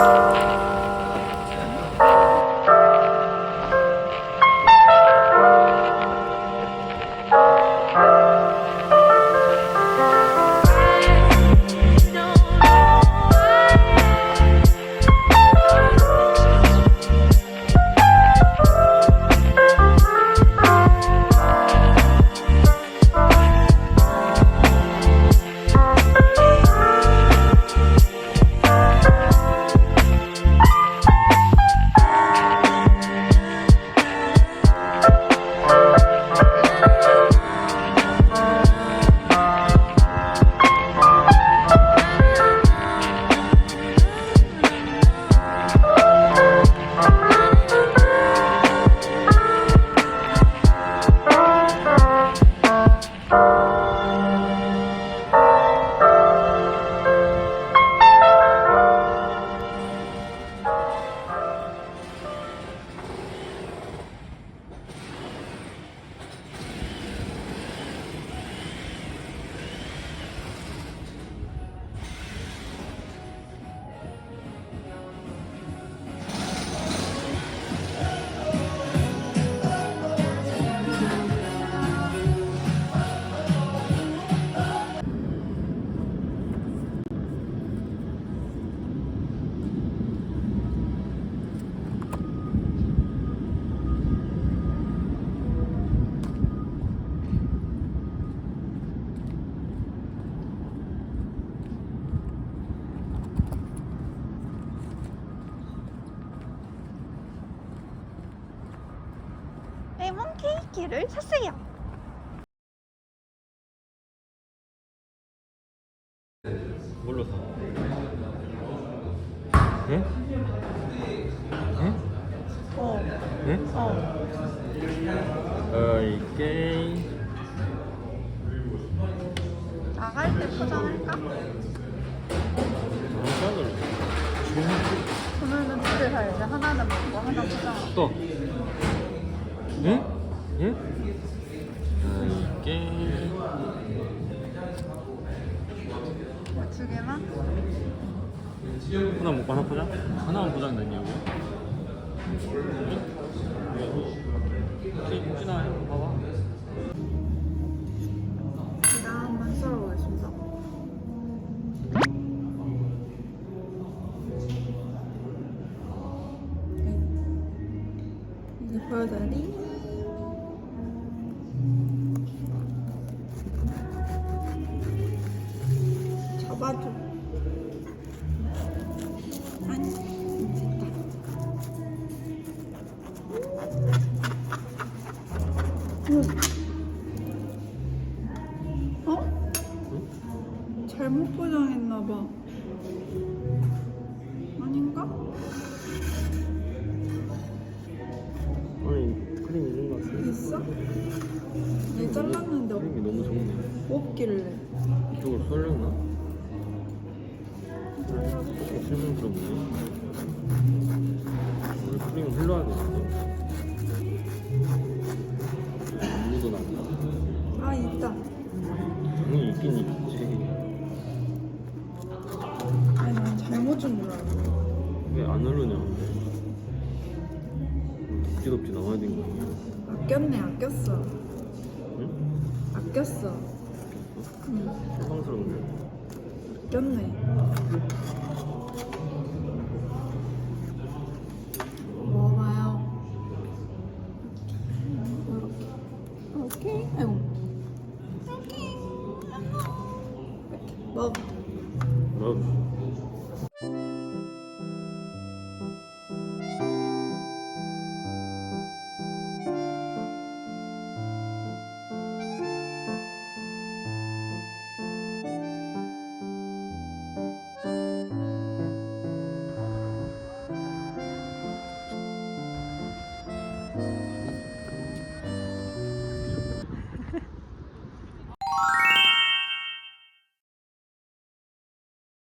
Bye. 케이크를 샀어요. 뭘로 사? 응? 응? 어, 응? 어. 어이 게임 나갈 때 포장할까? 그러면은 두개 사야지. 하나는 먹고 하나 포장. 또 응? 응? 어이 게임 두 개만? 하나 먹고 하나 포장? 하나만 포장 됐냐고? 응? 혹시나 해 봐봐 나 한번 썰어보겠습니다. 이제 보여드리. 어? 잘못 포장했나봐. 아닌가? 아니 크림 있는 거 같아 있어? 얘 잘랐는데 없, 크림이 너무 좋네 없길래. 이쪽으로 썰렸나? 조금 실망스럽네 우리 크림은 흘러야 되는데 있긴 있지 아니, 난 잘못 준줄 알고. 왜안 흐르냐 근데 덥지 덥지 나와야 되는 거 아니야? 아꼈네, 아꼈어. 응? 아꼈어. 응, 실망스럽네 아꼈네. Vamos. Vamos.